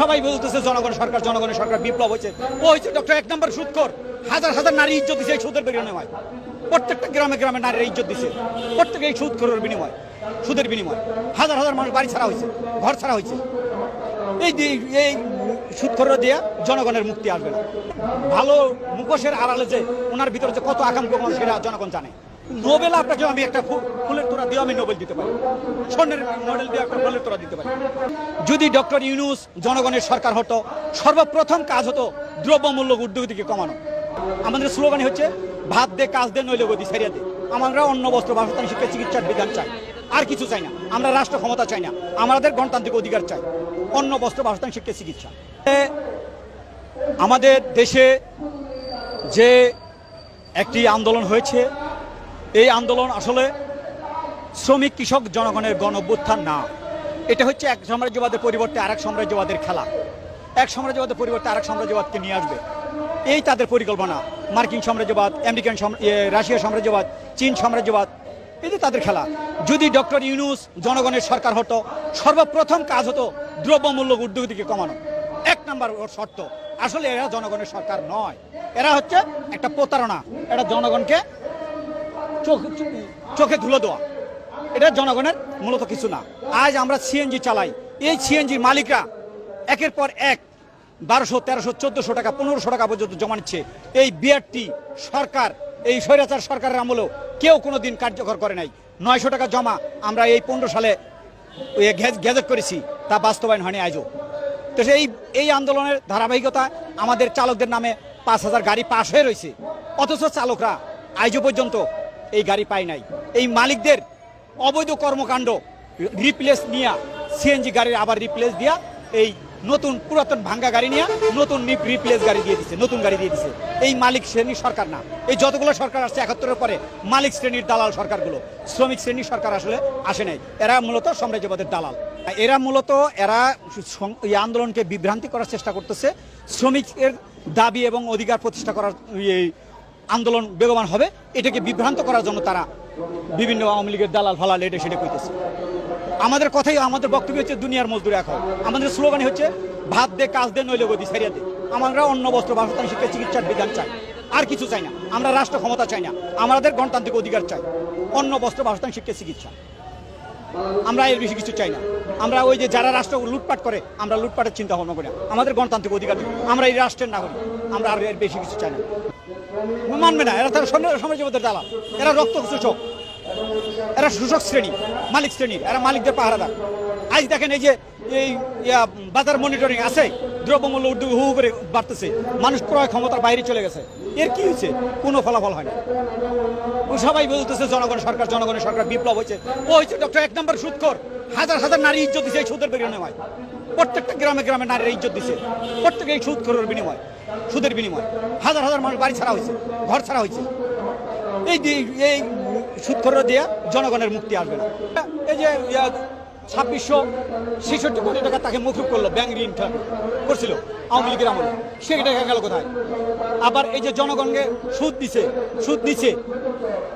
সবাই বলতেছে, জনগণ সরকার, জনগণের সরকার বিপ্লব হয়েছে। ও হয়েছে ডক্টর এক নম্বর সুদকর হাজার হাজার নারী ইজ্জত দিছে এই সুদের বিনিময়। প্রত্যেকটা গ্রামে গ্রামে নারীরা ইজ্জত দিছে। প্রত্যেকে এই সুদ করার বিনিময়, সুদের বিনিময়। হাজার হাজার মানুষ বাড়ি ছাড়া হয়েছে, ঘর ছাড়া হয়েছে। এই এই সুদ দিয়ে জনগণের মুক্তি আসবে না। ভালো মুখোশের আড়ালে যে ওনার ভিতরে যে কত আকাম কখন সেটা জনগণ জানে। নোবেল আপনাকে আমি একটা ফুলের তোরা দিয়ে আমি নোবেল দিতে পারি। স্বর্ণের মডেল দিয়ে একটা ফুলের তোরা দিতে পারি। যদি ডক্টর ইউনুস জনগণের সরকার হতো, সর্বপ্রথম কাজ হতো দ্রব্যমূল্য ঊর্ধ্বগতিকে কমানো। আমাদের স্লোগানই হচ্ছে, ভাত দে, কাজ দে, নইলে গতি সেরিয়া দে। আমরা অন্য বস্ত্র, বাসস্থান, শিক্ষা চিকিৎসার বিধান চাই। আর কিছু চাই না। আমরা রাষ্ট্র ক্ষমতা চাই না। আমাদের গণতান্ত্রিক অধিকার চাই। অন্য বস্ত্র, বাসস্থান, শিক্ষা, চিকিৎসা। আমাদের দেশে যে একটি আন্দোলন হয়েছে এই আন্দোলন আসলে শ্রমিক, কৃষক জনগণের গণ না। এটা হচ্ছে এক সাম্রাজ্যবাদের পরিবর্তে আরেক সাম্রাজ্যবাদের খেলা। এক সাম্রাজ্যবাদের পরিবর্তে আরেক সাম্রাজ্যবাদকে নিয়ে আসবে। এই তাদের পরিকল্পনা। মার্কিন সাম্রাজ্যবাদ, আমেরিকান রাশিয়া সাম্রাজ্যবাদ, চীন সাম্রাজ্যবাদ এটি তাদের খেলা। যদি ডক্টর ইউনুস জনগণের সরকার হতো, সর্বপ্রথম কাজ হতো দ্রব্যমূল্য ঊর্ধ্বগতিকে কমানো। এক নাম্বার শর্ত। আসলে এরা জনগণের সরকার নয়। এরা হচ্ছে একটা প্রতারণা। এটা জনগণকে চোখ, চোখে ধুলো দেওয়া। এটা জনগণের মূলত কিছু না। আজ আমরা সিএনজি চালাই। এই সিএনজির মালিকরা একের পর এক বারোশো, তেরোশো, চোদ্দশো টাকা, পনেরোশো টাকা পর্যন্ত জমা নিচ্ছে। এই বিআরটি সরকার, এই স্বৈরাচার সরকারের আমলেও কেউ কোনো দিন কার্যকর করে নাই। নয়শো টাকা জমা আমরা এই পনেরো সালে গ্যাজেট করেছি, তা বাস্তবায়ন হয়নি আজও। তো সেই এই আন্দোলনের ধারাবাহিকতা আমাদের চালকদের নামে পাঁচ হাজার গাড়ি পাশ হয়ে রয়েছে। অথচ চালকরা আজও পর্যন্ত এই গাড়ি পায় নাই। এই মালিকদের অবৈধ কর্মকাণ্ড রিপ্লেস নিয়ে সিএনজি গাড়ির আবার রিপ্লেস দিয়া, এই নতুন পুরাতন ভাঙ্গা গাড়ি নিয়ে, নতুন রিপ্লেস গাড়ি দিয়ে দিছে, নতুন গাড়ি দিয়ে দিছে। এই মালিক শ্রেণির সরকার না। এই যতগুলো সরকার আসছে, একাত্তরের পরে মালিক শ্রেণির দালাল সরকারগুলো, শ্রমিক শ্রেণির সরকার আসলে আসে নাই। এরা মূলত সাম্রাজ্যবাদের দালাল। এরা মূলত, এরা এই আন্দোলনকে বিভ্রান্তি করার চেষ্টা করতেছে। শ্রমিকের দাবি এবং অধিকার প্রতিষ্ঠা করার আন্দোলন বেগবান হবে, এটাকে বিভ্রান্ত করার জন্য তারা বিভিন্ন আওয়ামী লীগের দালাল, ফালাল, এটা সেটা কইতেছে আমাদের কথাই, আমাদের বক্তব্য হচ্ছে দুনিয়ার মজদুর এখন আমাদের স্লোগানই হচ্ছে, ভাত দে, কাজ দে, নইলে গদি সারিয়া দে। আমরা অন্য বস্ত্র, বাসস্থান, শিক্ষা, চিকিৎসার বিধান চাই। আর কিছু চাই না। আমরা রাষ্ট্র ক্ষমতা চাই না। আমাদের গণতান্ত্রিক অধিকার চাই। অন্য বস্ত্র, বাসস্থান, শিক্ষা, চিকিৎসা। আমরা এর বেশি কিছু চাই না। আমরা ওই যে যারা রাষ্ট্র লুটপাট করে, আমরা লুটপাটের চিন্তা ভাবনা করি আমাদের গণতান্ত্রিক অধিকার আমরা এই রাষ্ট্রের নাগরিক। আমরা আর এর বেশি কিছু চাই না। মানবে না। এরা তারা সমাজবাদের দালাল। এরা রক্ত শোষক এরা শোষক শ্রেণি, মালিক শ্রেণির এরা মালিকদের পাহারাদার। আজ দেখেন এই যে এই বাজার মনিটরিং আছে, দ্রব্যমূল্য উর্দু হু করে বাড়তেছে। মানুষ ক্রয় ক্ষমতার বাইরে চলে গেছে। এর কি হয়েছে? কোনো ফলাফল হয় না। ও সবাই বলতেছে, জনগণ সরকার, জনগণের সরকার বিপ্লব হয়েছে। ও হয়েছে ডক্টর এক নম্বর সুদকর হাজার হাজার নারী ইজ্জত এই সুদের বিনিময় প্রত্যেকটা গ্রামে গ্রামে নারীরা ইজ্জত দিছে। প্রত্যেকে এই সুদ করার বিনিময়, সুদের বিনিময়। হাজার হাজার মানুষ বাড়ি ছাড়া হয়েছে, ঘর ছাড়া হয়েছে। এই এই সুদ করে দিয়ে জনগণের মুক্তি আসবে না। এই যে ছাব্বিশশো ছেষট্টি কোটি টাকা তাকে মুকুব করল ব্যাংক ঋণ করছিল, আওয়ামী লীগের আমলে। সেই টাকা গেল কোথায়? আবার এই যে জনগণকে সুদ দিছে সুদ দিছে,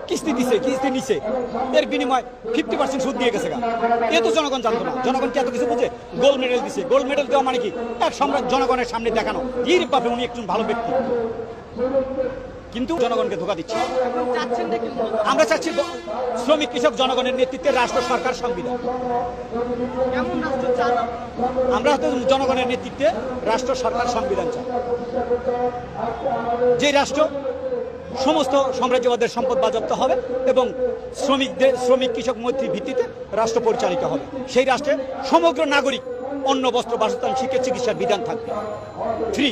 কিস্তি দিছে, কিস্তি নিছে, এর বিনিময় ফিফটি পার্সেন্ট সুদ দিয়ে গেছে গা। এ তো জনগণ জানতো না। জনগণ কি এত কিছু বুঝে? গোল্ড মেডেল দিছে। গোল্ড মেডেল দেওয়া মানে কি? এক সম্রাট জনগণের সামনে দেখানো। ইর বাপে উনি একজন ভালো ব্যক্তি। কিন্তু জনগণকে ধোকা দিচ্ছে। আমরা চাচ্ছি শ্রমিক কৃষক জনগণের নেতৃত্বে রাষ্ট্র সরকার সংবিধান। আমরা তো জনগণের নেতৃত্বে রাষ্ট্র সরকার সংবিধান চাই। যে রাষ্ট্র সমস্ত সাম্রাজ্যবাদের সম্পদ বাজপ্ত হবে এবং শ্রমিকদের, শ্রমিক কৃষক মৈত্রী ভিত্তিতে রাষ্ট্র পরিচালিত হবে। সেই রাষ্ট্রে সমগ্র নাগরিক অন্য বস্ত্র, বাসস্থান, শিক্ষা, চিকিৎসার বিধান থাকবে। ফ্রি